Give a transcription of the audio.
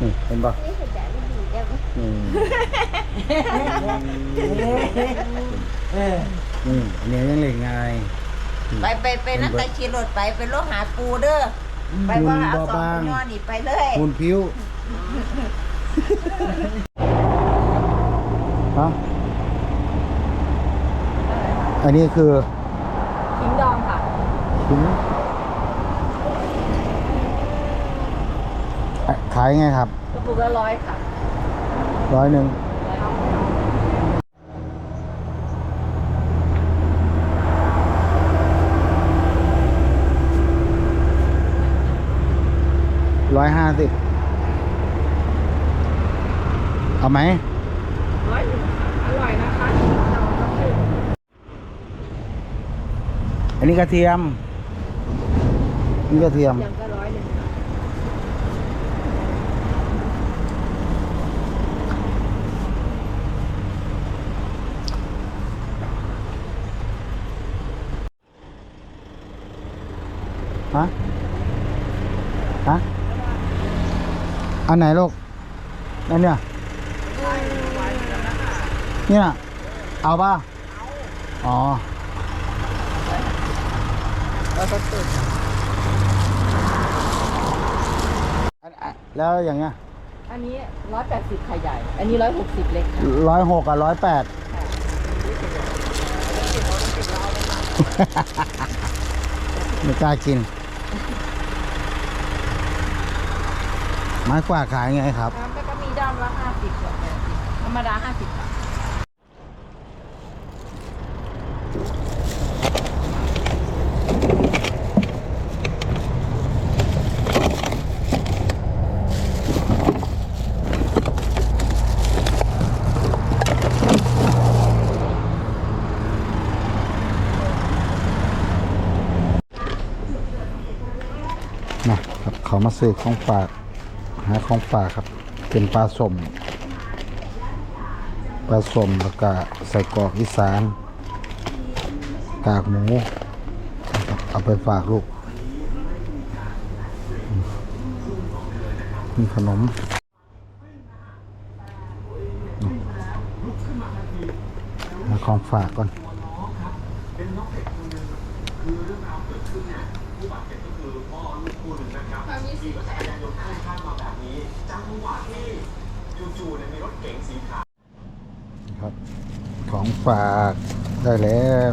นี่เห็นปะนี่เห็นแต่ไม่ดีเดี๋ยวนี่เออนี่อันนี้ยังเล็กไงไปไปไปนั่นไปขี่รถไปไปรถหาปูเด้อไปว่าเอาสองคนนอนนี่ไปเลยคุณพิ้วฮะอันนี้คือขิงดองค่ะถึง อะขายไงครับกระปุกละร้อยค่ะร้อยหนึ่งร้อยห้าสิบเอาไหมร้อยหนึ่งค่ะอร่อยนะคะอันนี้กระเทียมนี่กระเทียม ยังก็ร้อยหนึ่งค่ะ ฮะฮะอันไหนลูกอันเนี้ยเนี่ย เอาป่ะอ๋ออันอันแล้วอย่างเงี้ย อันนี้ร้อยแปดสิบไข่ใหญ่อันนี้ร้อยหกสิบเล็กค่ะร้อยหกกับร้อยแปดไม่กล้ากิน ไม้กวาดขายไงครับแล้วก็มีด้ามละห้าสิบกับแปดสิบธรรมดาห้าสิบค่ะนะครับเขามาซื้อของฝาก หาของฝากครับ เป็นปลาสมปลาสมแล้วก็ใส่กรอกอีสานกากหมูเอาไปฝากลูกมีขนมมาของฝากก่อน ครับ ของฝากได้แล้ว